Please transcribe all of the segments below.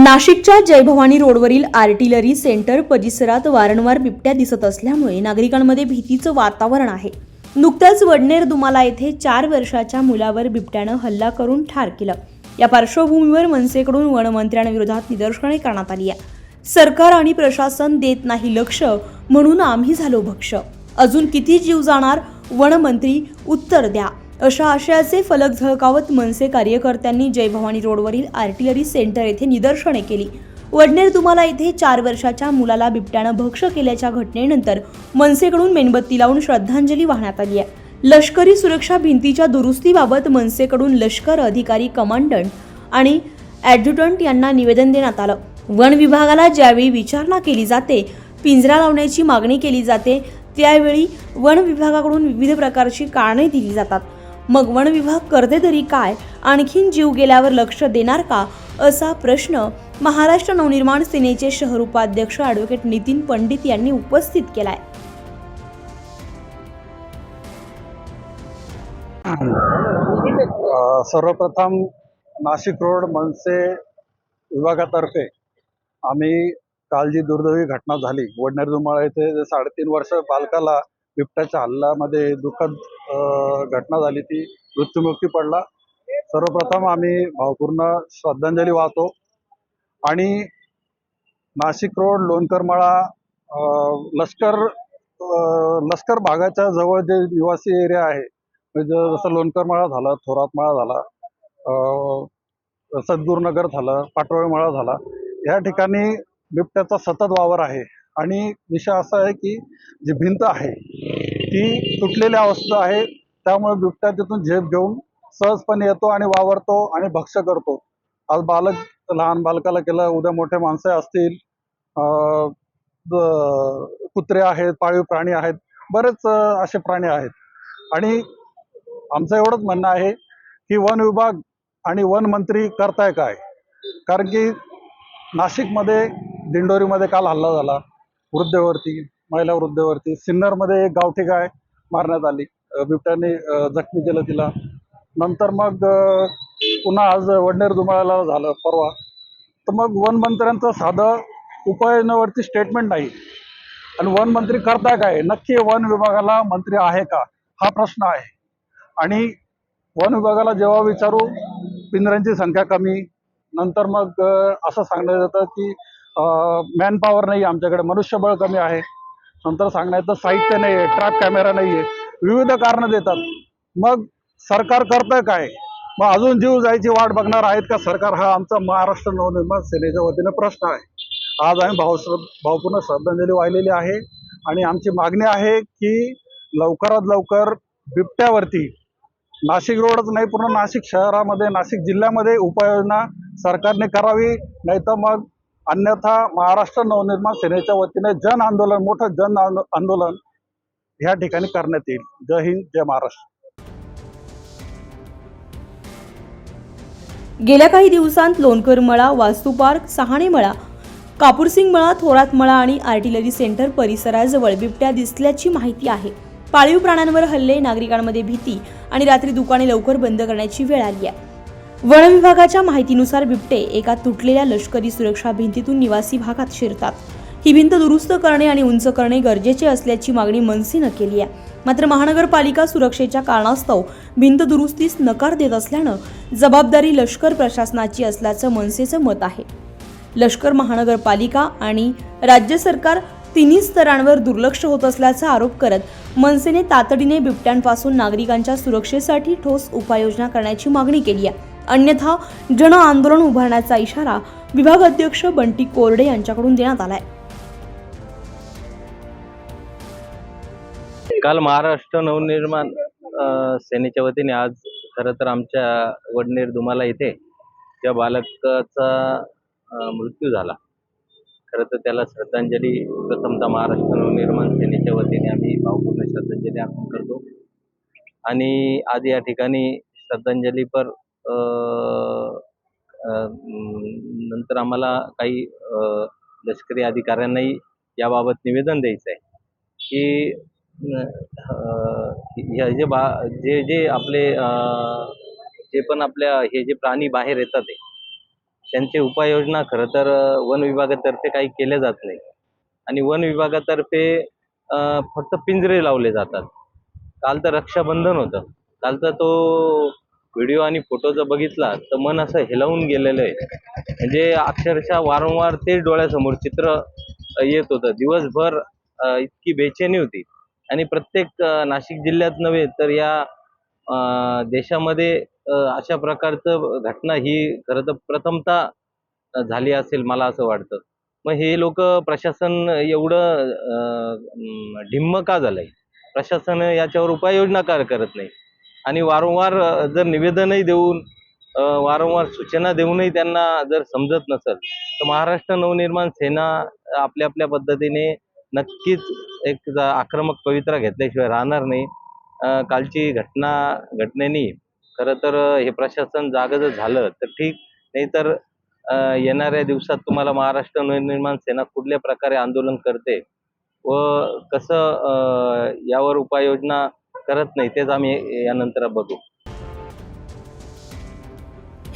नाशिकच्या जयभवानी रोडवरील artillery centre परिसरात वारंवार बिबट्या दिसत असल्यामुळे नागरिकांमध्ये भीतीचं वातावरण आहे. नुकत्याच वडनेर दुमाला येथे चार वर्षाच्या मुलावर बिबट्यानं हल्ला करून ठार केलं. या पार्श्वभूमीवर मनसेकडून वनमंत्र्यांविरोधात निदर्शने करण्यात आली आहे. सरकार आणि प्रशासन देत नाही लक्ष म्हणून आम्ही झालो भक्ष. अजून किती जीव जाणार? वनमंत्री उत्तर द्या. अशा आशयाचे फलक झळकावत मनसे कार्यकर्त्यांनी जय भवानी रोडवरील आर्टिलरी सेंटर येथे निदर्शने केली. वडनेर तुम्हाला येथे चार वर्षाच्या मुलाला बिबट्यानं भक्ष केल्याच्या घटनेनंतर मनसेकडून मेणबत्ती लावून श्रद्धांजली वाहण्यात आली आहे. लष्करी सुरक्षा भिंतीच्या दुरुस्तीबाबत मनसेकडून लष्कर अधिकारी कमांडंट आणि ॲडज्युटंट यांना निवेदन देण्यात आलं. वन विभागाला ज्यावेळी विचारणा केली जाते पिंजरा लावण्याची मागणी केली जाते त्यावेळी वन विभागाकडून विविध प्रकारची कारणे दिली जातात. मग वन विभाग करते तरी काय? आणखीन जीव गेल्यावर लक्ष देणार का? असा प्रश्न महाराष्ट्र नवनिर्माण सेनेचे शहर उपाध्यक्ष ॲडव्होकेट नितीन पंडित यांनी उपस्थित केलाय. आहे सर्वप्रथम नाशिक रोड मनसे विभागातर्फे आम्ही काल जी दुर्दैवी घटना झाली वडनेर दुमाळा येथे जे साडेतीन वर्ष बालकाला बिबट्याच्या हल्ल्यामध्ये दुःखद घटना झाली ती. मृत्युमुखी पडला. सर्वप्रथम आम्ही भावपूर्ण श्रद्धांजली वाहतो. आणि नाशिक रोड लोणकरमाळा अ, लष्कर लष्कर भागाच्या जवळ जे निवासी एरिया आहे म्हणजे जसं लोणकरमाळा झाला थोरातमाळा झाला सद्गुरुनगर झालं पाटोळेमाळा झाला या ठिकाणी बिबट्याचा सतत वावर आहे. आणि विषय असा आहे की जी भिंत आहे ती तुटलेल्या अवस्था आहे त्यामुळे बिबट्या तिथून झेप घेऊन सहजपणे येतो आणि वावरतो आणि भक्ष करतो. आज बालक लहान बालकाला केलं उद्या मोठे माणसं असतील अं, कुत्रे आहेत पाळीव प्राणी आहेत बरेच असे प्राणी आहेत. आणि आमचं एवढंच म्हणणं आहे की वन विभाग आणि वन मंत्री करताय काय? कारण की नाशिकमध्ये दिंडोरीमध्ये काल हल्ला झाला. वृद्धेवरती महिला वृद्धेवरती सिन्नरमध्ये एक गावठी गाय मारण्यात आली. बिबट्याने जखमी केलं तिला. नंतर मग पुन्हा आज वडनेर दुमाळ्याला झालं परवा. तर मग वन मंत्र्यांचं साधं उपाययोजनेवरती स्टेटमेंट नाही. आणि वन मंत्री करताय काय? नक्की वन विभागाला मंत्री आहे का? हा प्रश्न आहे. आणि वन विभागाला जेव्हा विचारू पिंजऱ्यांची संख्या कमी. नंतर मग असं सांगण्यात येतं की मॅनपॉवर नाही नाही आमच्याकडे मनुष्यबळ कमी आहे. नंतर सांगण्यात साहित्य नाही आहे ट्रॅप कॅमेरा नाही आहे विविध कारणं देतात. मग सरकार करतं काय? मग अजून जीव जायची वाट बघणार आहेत का सरकार? हा आमचा महाराष्ट्र नवनिर्माण सेनेच्या वतीनं प्रश्न आहे. आज आम्ही भाव भावपूर्ण श्रद्धांजली वाहिलेली आहे. आणि आमची मागणी आहे की लवकरात लवकर बिबट्यावरती नाशिक रोडच नाही पूर्ण नाशिक शहरामध्ये नाशिक जिल्ह्यामध्ये उपाययोजना सरकारने करावी. नाही तर मग अन्यथा महाराष्ट्र नवनिर्माण सेनेच्या वतीने जन आंदोलन मोठं जन आंदोलन ह्या ठिकाणी करण्यात येईल. जय हिंद जय महाराष्ट्र. गेल्या काही दिवसांत लोणकर मळा वास्तू पार्क सहाणे मळा कापूरसिंग मळा थोरात मळा आणि आर्टिलरी सेंटर परिसराजवळ बिबट्या दिसल्याची माहिती आहे. पाळीव प्राण्यांवर हल्ले नागरिकांमध्ये भीती आणि रात्री दुकाने लवकर बंद करण्याची वेळ आली आहे. वन विभागाच्या माहितीनुसार बिबटे एका तुटलेल्या लष्करी सुरक्षा भिंतीतून निवासी भागात शिरतात. ही भिंत दुरुस्त करणे आणि उंच करणे गरजेचे असल्याची मागणी मनसेनं केली आहे. मात्र महानगरपालिका सुरक्षेच्या कारणास्तव भिंत दुरुस्तीस नकार देत असल्यानं जबाबदारी लष्कर प्रशासनाची असल्याचं मनसेचं मत आहे. लष्कर महानगरपालिका आणि राज्य सरकार तिन्ही स्तरांवर दुर्लक्ष होत असल्याचा आरोप करत मनसेने तातडीने बिबट्यांपासून नागरिकांच्या सुरक्षेसाठी ठोस उपाययोजना करण्याची मागणी केली आहे. अन्यथा जन आंदोलन उभारण्याचा इशारा विभाग अध्यक्ष बंटी कोरडे यांच्याकडून देण्यात आलाय. काल महाराष्ट्र नवनिर्माण सेनेच्या वतीने आज खरं तर आमच्या वडनेर दुमाला येथे त्या बालकाचा मृत्यू झाला. खरं तर त्याला श्रद्धांजली प्रथमतः महाराष्ट्र नवनिर्माण सेनेच्या वतीने आम्ही भावपूर्ण श्रद्धांजली अर्पण करतो. आणि आज या ठिकाणी श्रद्धांजलीपर नंतर आम्हाला काही लष्करी अधिकाऱ्यांनाही याबाबत निवेदन द्यायचं आहे की ह्या जे बा जे जे आपले जे पण आपल्या हे जे प्राणी बाहेर येतात ते त्यांचे उपाययोजना खरं तर वन विभागातर्फे काही केल्या जात नाही. आणि वन विभागातर्फे फक्त पिंजरे लावले जातात. काल तर रक्षाबंधन होतं. काल तर तो व्हिडिओ आणि फोटो जर बघितला तर मन असं हेलावून गेलेलं आहे. म्हणजे अक्षरशः वारंवार ते डोळ्यासमोर चित्र येत होतं. दिवसभर इतकी बेचैनी होती. आणि प्रत्येक नाशिक जिल्ह्यात नव्हे तर या अ, देशामध्ये अशा प्रकारचं घटना ही खरं तर प्रथमता झाली असेल मला असं वाटतं. मग हे लोक प्रशासन एवढं अ, ढिम्म का झालंय? प्रशासन याच्यावर उपाययोजना का करत नाही? आणि वारंवार जर निवेदनही देऊन वारंवार सूचना देऊनही त्यांना जर समजत नसेल तर महाराष्ट्र नवनिर्माण सेना आपल्या आपल्या पद्धतीने नक्कीच एक आक्रमक पवित्रा घेतल्याशिवाय राहणार नाही. कालची घटना घटनेनी खरं तर हे प्रशासन जागं जर झालं तर ठीक नाहीतर तर येणाऱ्या दिवसात तुम्हाला महाराष्ट्र नवनिर्माण सेना कुठल्या प्रकारे आंदोलन करते व कसं यावर उपाययोजना करत नाही तेच आम्ही यानंतर बघू.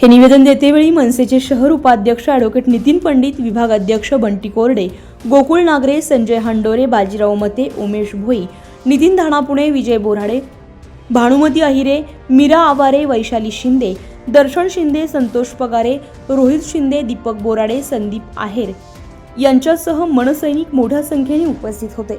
हे निवेदन देतेवेळी मनसेचे शहर उपाध्यक्ष ॲडव्होकेट नितीन पंडित विभाग अध्यक्ष बंटी कोरडे गोकुळ नागरे संजय हांडोरे बाजीराव मते उमेश भोई नितीन धाणापुणे विजय बोराडे भानुमती अहिरे मीरा आवारे वैशाली शिंदे दर्शन शिंदे संतोष पगारे रोहित शिंदे दीपक बोराडे संदीप आहेर यांच्यासह मनसैनिक मोठ्या संख्येने उपस्थित होते.